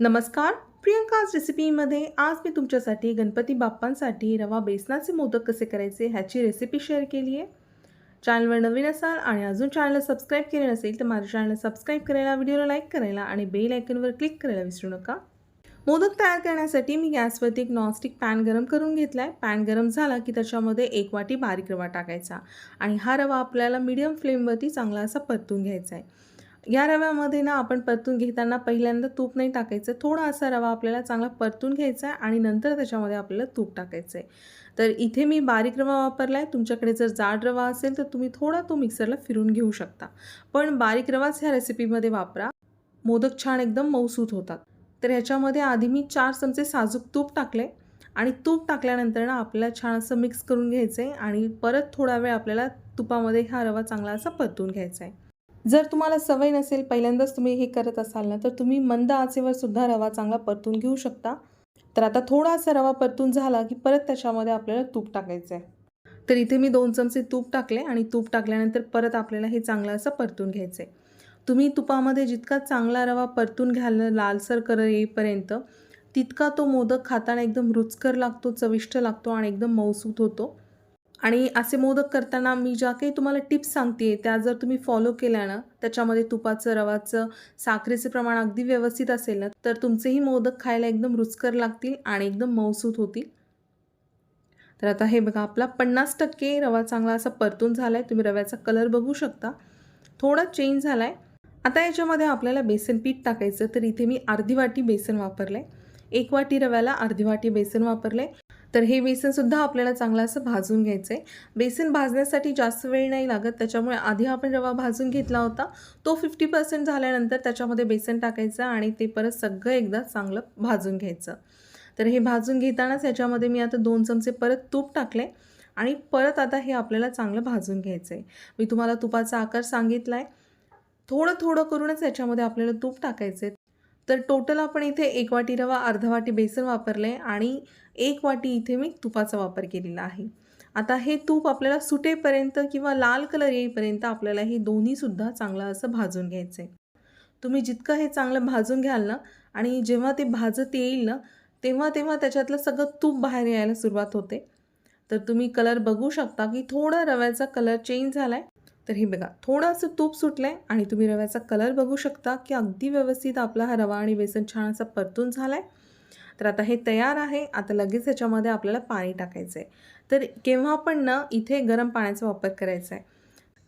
नमस्कार प्रियंकाज रेसिपीमध्ये आज मी तुमच्यासाठी गणपती बाप्पांसाठी रवा बेसनाचे मोदक कसे करायचे ह्याची रेसिपी शेअर केली आहे. चॅनलवर नवीन असाल आणि अजून चॅनलला सबस्क्राईब केले नसेल तर माझ्या चॅनलला सबस्क्राईब करायला व्हिडिओला लाईक करायला आणि बेल आयकनवर क्लिक करायला विसरू नका. मोदक तयार करण्यासाठी मी गॅसवरती एक नॉनस्टिक पॅन गरम करून घेतला आहे पॅन गरम झाला की त्याच्यामध्ये एक वाटी बारीक रवा टाकायचा आणि हा रवा आपल्याला मीडियम फ्लेमवरती चांगला असा परतून घ्यायचा आहे. या रव्यामध्ये ना आपण परतून घेताना पहिल्यांदा तूप नाही टाकायचं. थोडा असा रवा आपल्याला चांगला परतून घ्यायचा आहे आणि नंतर त्याच्यामध्ये आपल्याला तूप टाकायचं आहे. तर इथे मी बारीक रवा वापरला आहे. तुमच्याकडे जर जाड रवा असेल तर तुम्ही थोडा तो मिक्सरला फिरून घेऊ शकता. पण बारीक रवाच ह्या रेसिपीमध्ये वापरा. मोदक छान एकदम मऊसूत होतात. तर ह्याच्यामध्ये आधी मी चार चमचे साजूक तूप टाकले आणि तूप टाकल्यानंतर ना आपल्याला छान असं मिक्स करून घ्यायचं आहे आणि परत थोडा वेळ आपल्याला तुपामध्ये हा रवा चांगला असा परतून घ्यायचा आहे. जर तुम्हाला सवय नसेल पहिल्यांदाच तुम्ही हे करत असाल ना तर तुम्ही मंद आचेवर सुद्धा रवा चांगला परतून घेऊ शकता. तर आता थोडासा रवा परतून झाला की परत त्याच्यामध्ये आपल्याला तूप टाकायचं आहे तर इथे मी दोन चमचे तूप टाकले आणि तूप टाकल्यानंतर परत आपल्याला हे चांगलं असं परतून घ्यायचं आहे तुम्ही तुपामध्ये जितका चांगला रवा परतून घ्याल लालसर कर येईपर्यंत तितका तो मोदक खाताना एकदम रुचकर लागतो चविष्ट लागतो आणि एकदम मौसूत होतो. आणि असे मोदक करताना मी ज्या काही तुम्हाला टिप्स सांगते त्या जर तुम्ही फॉलो केल्या ना त्याच्यामध्ये तुपाचं रवाचं साखरेचं प्रमाण अगदी व्यवस्थित असेल ना तर तुमचेही मोदक खायला एकदम रुचकर लागतील आणि एकदम मऊसूत होतील. तर आता हे बघा आपला पन्नास टक्के रवा चांगला असा परतून झाला आहे तुम्ही रव्याचा कलर बघू शकता. थोडा चेंज झाला आहे आता याच्यामध्ये आपल्याला बेसन पीठ टाकायचं तर इथे मी अर्धी वाटी बेसन वापरलं आहे एक वाटी रव्याला अर्धी वाटी बेसन वापरलं आहे तर हे बेसनसुद्धा आपल्याला चांगलं असं भाजून घ्यायचं आहे बेसन भाजण्यासाठी जास्त वेळ नाही लागत त्याच्यामुळे आधी आपण रवा भाजून घेतला होता तो फिफ्टी पर्सेंट झाल्यानंतर त्याच्यामध्ये बेसन टाकायचं आणि ते परत सगळं एकदा चांगलं भाजून घ्यायचं. तर हे भाजून घेतानाच याच्यामध्ये मी आता दोन चमचे परत तूप टाकले आणि परत आता हे आपल्याला चांगलं भाजून घ्यायचं आहे मी तुम्हाला तुपाचा आकार सांगितला आहे थोडं थोडं करूनच याच्यामध्ये आपल्याला तूप टाकायचं आहे तर टोटल आपण इथे एक वाटी रवा अर्धा वाटी बेसन वापरले आणि एक वाटी इथे मी तुपाचा वापर केलेला आहे. आता हे तूप आपल्याला सुटेपर्यंत किंवा लाल कलर येईपर्यंत आपल्याला हे दोन्हीसुद्धा चांगलं असं भाजून घ्यायचं आहे तुम्ही जितकं हे चांगलं भाजून घ्याल ना आणि जेव्हा ते भाजत येईल ना तेव्हा तेव्हा त्याच्यातलं सगळं तूप बाहेर यायला सुरुवात होते. तर तुम्ही कलर बघू शकता की थोडा रव्याचा कलर चेंज झाला आहे तर हे बघा थोडंसं तूप सुटलं आहे आणि तुम्ही रव्याचा कलर बघू शकता की अगदी व्यवस्थित आपला हा रवा आणि बेसन छान असा परतून झाला आहे तर आता हे तयार आहे आता लगेच ह्याच्यामध्ये आपल्याला पाणी टाकायचं आहे तर केव्हा पण ना इथे गरम पाण्याचा वापर करायचा आहे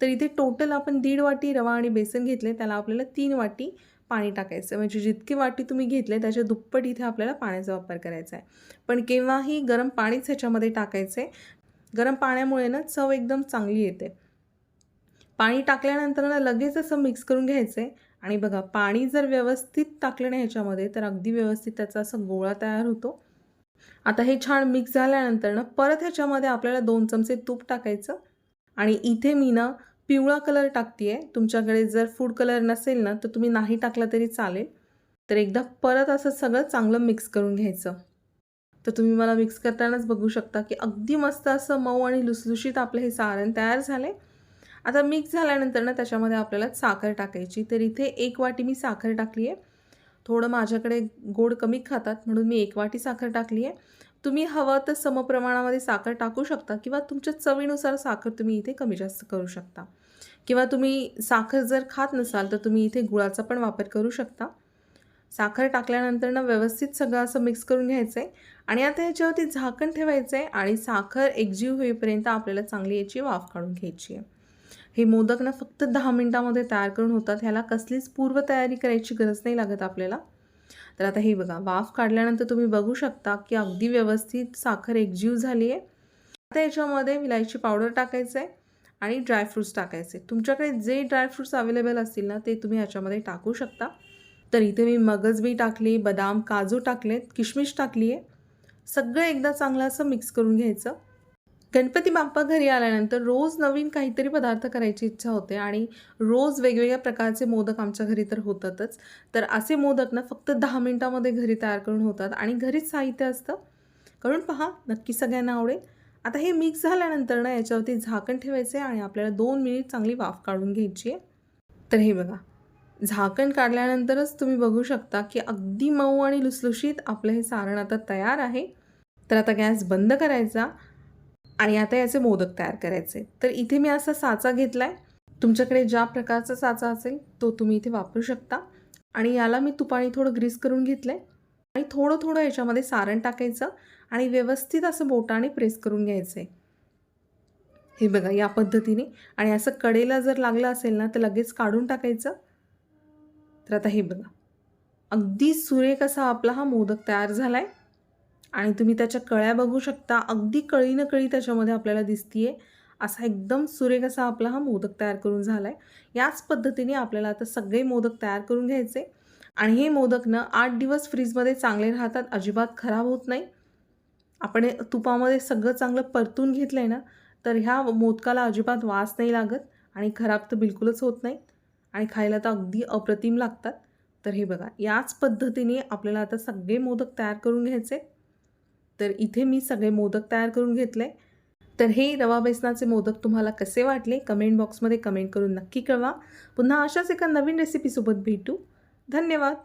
तर इथे टोटल आपण दीड वाटी रवा आणि बेसन घेतले त्याला आपल्याला तीन वाटी पाणी टाकायचं म्हणजे जितकी वाटी तुम्ही घेतले त्याच्या दुप्पट इथे आपल्याला पाण्याचा वापर करायचा आहे पण केव्हाही गरम पाणीच ह्याच्यामध्ये टाकायचं आहे गरम पाण्यामुळे ना चव एकदम चांगली येते. पाणी टाकल्यानंतर ना लगेच असं मिक्स करून घ्यायचं. आहे आणि बघा पाणी जर व्यवस्थित टाकलं नाही ह्याच्यामध्ये तर अगदी व्यवस्थित त्याचा असं गोळा तयार होतो. आता हे छान मिक्स झाल्यानंतर ना परत ह्याच्यामध्ये आपल्याला दोन चमचे तूप टाकायचं. आणि इथे मी ना पिवळा कलर टाकते आहे तुमच्याकडे जर फूड कलर नसेल ना तर तुम्ही नाही टाकला तरी चालेल. तर एकदा परत असं सगळं चांगलं मिक्स करून घ्यायचं. तर तुम्ही मला मिक्स करतानाच बघू शकता की अगदी मस्त असं मऊ आणि लुसलुशीत आपलं हे सारण तयार झालं आता मिक्स झाल्यानंतर ना त्याच्यामध्ये आपल्याला साखर टाकायची. तर इथे एक वाटी मी साखर टाकली आहे थोडं माझ्याकडे गोड कमी खातात म्हणून मी एक वाटी साखर टाकली आहे तुम्ही हवं तर समप्रमाणामध्ये साखर टाकू शकता किंवा तुमच्या चवीनुसार साखर तुम्ही इथे कमी जास्त करू शकता. किंवा तुम्ही साखर जर खात नसाल तर तुम्ही इथे गुळाचा पण वापर करू शकता. साखर टाकल्यानंतर ना व्यवस्थित सगळं असं मिक्स करून घ्यायचं आहे आणि आता याच्यावरती झाकण ठेवायचं आहे आणि साखर एकजीव होईपर्यंत आपल्याला चांगली याची वाफ काढून घ्यायची आहे हे मोदक ना फक्त दहा मिनटामध्ये तयार करून होतात. ह्याला कसलीच पूर्वतयारी करायची गरज नाही लागत आपल्याला. तर आता हे बघा वाफ काढल्यानंतर तुम्ही बघू शकता की अगदी व्यवस्थित साखर एकजीव झाली आहे. आता याच्यामध्ये विलायची पावडर टाकायचं आहे आणि ड्रायफ्रूट्स टाकायचे तुमच्याकडे जे ड्रायफ्रूट्स अवेलेबल असतील ना ते तुम्ही ह्याच्यामध्ये टाकू शकता. तर इथे मी मगजबी टाकली बदाम काजू टाकलेत किशमिश टाकली आहे सगळं एकदा चांगलं असं मिक्स करून घ्यायचं. गणपती बाप्पा घरी आल्यानंतर रोज नवीन काहीतरी पदार्थ करायची इच्छा होते आणि रोज वेगवेगळ्या प्रकारचे मोदक आमच्या घरी तर होतातच. तर असे मोदक ना फक्त दहा मिनटामध्ये घरी तयार करून होतात आणि घरीच साहित्य असतं. करून पहा नक्की सगळ्यांना आवडेल. आता हे मिक्स झाल्यानंतर ना याच्यावरती झाकण ठेवायचे आणि आपल्याला दोन मिनिट चांगली वाफ काढून घ्यायची आहे. तर हे बघा झाकण काढल्यानंतरच तुम्ही बघू शकता की अगदी मऊ आणि लुसलुशीत आपलं हे सारण आता तयार आहे. तर आता गॅस बंद करायचा. आणि आता याचे मोदक तयार करायचे. तर इथे मी असा साचा घेतला आहे तुमच्याकडे ज्या प्रकारचा साचा असेल तो तुम्ही इथे वापरू शकता. आणि याला मी तुपाणी थोडं ग्रीस करून घेतलं आहे आणि थोडं थोडं याच्यामध्ये सारण टाकायचं आणि व्यवस्थित असं बोटाने प्रेस करून घ्यायचं आहे हे बघा या पद्धतीने. आणि असं कडेला जर लागलं असेल ना तर लगेच काढून टाकायचं. तर आता हे बघा. अगदी सुरेख असा आपला हा मोदक तयार झाला आहे आणि तुम्ही त्याच्या कळ्या बघू शकता. अगदी कळी न कळी त्याच्यामध्ये आपल्याला दिसतीये. असा एकदम सुरेख असा आपला हा मोदक तयार करून झाला आहे याच पद्धतीने आपल्याला आता सगळे मोदक तयार करून घ्यायचे. आणि हे मोदक ना आठ दिवस फ्रीजमध्ये चांगले राहतात. अजिबात खराब होत नाही. आपण तुपामध्ये सगळं चांगलं परतून घेतलं आहे ना तर ह्या मोदकाला अजिबात वास नाही लागत आणि खराब तर बिलकुलच होत नाही. आणि खायला तर अगदी अप्रतिम लागतात. तर हे बघा याच पद्धतीने आपल्याला आता सगळे मोदक तयार करून घ्यायचे. तर इथे मी सगळे मोदक तयार करून घेतले. तर हे रवा बेसनाचे मोदक तुम्हाला कसे वाटले? कमेंट बॉक्समध्ये कमेंट करून नक्की कळवा. पुन्हा अशाच एका नवीन रेसिपीसोबत भेटू. धन्यवाद.